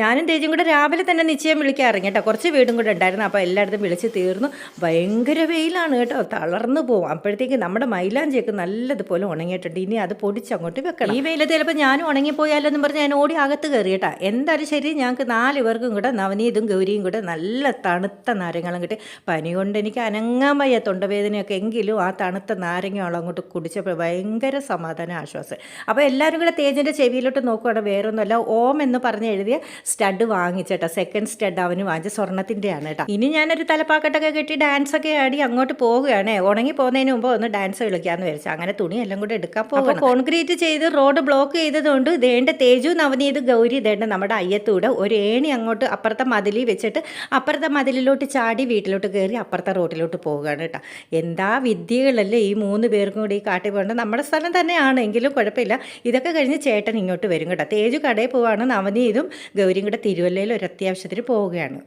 ഞാനും തേജും കൂടെ രാവിലെ തന്നെ നിശ്ചയം വിളിക്കാൻ ഇറങ്ങി കേട്ടോ. കുറച്ച് വീടും കൂടെ ഉണ്ടായിരുന്നു. അപ്പോൾ എല്ലായിടത്തും വിളിച്ച് തീർന്നു. ഭയങ്കര വെയിലാണ് കേട്ടോ. തളർന്നു പോകും അപ്പോഴത്തേക്ക് നമ്മുടെ മൈലാഞ്ചിയൊക്കെ നല്ലതുപോലെ ഉണങ്ങിയിട്ടുണ്ട്. ഇനി അത് പൊടിച്ച് അങ്ങോട്ട് വെക്കണം. ഈ വെയിലത്ത് ചിലപ്പോൾ ഞാനും ഉണങ്ങിപ്പോയാലോ എന്ന് പറഞ്ഞ് ഞാൻ ഓടി അകത്ത് കയറി കേട്ടോ. എന്തായാലും ശരി ഞങ്ങൾക്ക് നാല് പേർക്കും കൂടെ നവനീതും ഗൗരിയും കൂടെ നല്ല തണുത്ത നാരങ്ങളും കിട്ടി. പനി കൊണ്ട് എനിക്ക് അനങ്ങാൻ വയ്യ തൊണ്ടവേദനയൊക്കെ എങ്കിലും ആ തണുത്ത നാരങ്ങയോളം അങ്ങോട്ട് കുടിച്ചപ്പോൾ ഭയങ്കര സമാധാന ആശ്വാസം. അപ്പോൾ എല്ലാവരും കൂടെ തേജിന്റെ ചെവിയിലോട്ട് നോക്കുകയാണ് വേറൊന്നുമല്ല ഓം എന്ന് പറഞ്ഞ് എഴുതിയ സ്റ്റഡ് വാങ്ങിച്ചേട്ടാ. സെക്കൻഡ് സ്റ്റഡ് അവന് വാങ്ങിച്ച സ്വർണത്തിന്റെയാണ് കേട്ടോ. ഇനി ഞാനൊരു തലപ്പാക്കട്ടൊക്കെ കെട്ടി ഡാൻസ് ഒക്കെ ആടി അങ്ങോട്ട് പോവുകയാണ്. ഉണങ്ങി പോകുന്നതിന് മുമ്പ് ഒന്ന് ഡാൻസ് കളിക്കാമെന്ന് വിചാരിച്ചു. അങ്ങനെ തുണി എല്ലാം കൂടെ എടുക്കാൻ പോകും കോൺക്രീറ്റ് ചെയ്ത് റോഡ് ബ്ലോക്ക് ചെയ്തതുകൊണ്ട് ദേണ്ട തേജു നവനീത് ഗൗരി ദേണ്ട നമ്മുടെ അയ്യത്തൂടെ ഒരു ഏണി അങ്ങോട്ട് അപ്പുറത്തെ മതിലിൽ വെച്ചിട്ട് അപ്പുറത്തെ മതിലിലോട്ട് ചാടി വീട്ടിലോട്ട് കയറി അപ്പുറത്തെ റോഡിലോട്ട് പോവുകയാണ് കേട്ടോ. എന്താ വിദ്യകളല്ലേ ഈ മൂന്ന് പേർക്കും കൂടി ഈ കാട്ടി പോകേണ്ടത്? നമ്മുടെ സ്ഥലം തന്നെയാണ് എങ്കിലും കുഴപ്പമില്ല. ഇതൊക്കെ കഴിഞ്ഞ് ചേട്ടൻ ഇങ്ങോട്ട് വരും കേട്ടോ. തേജു കടയിൽ പോവാണ് നവനീതും ഗൗരിയും കൂടെ തിരുവല്ലയിൽ ഒരു അത്യാവശ്യത്തിന് പോവുകയാണ്.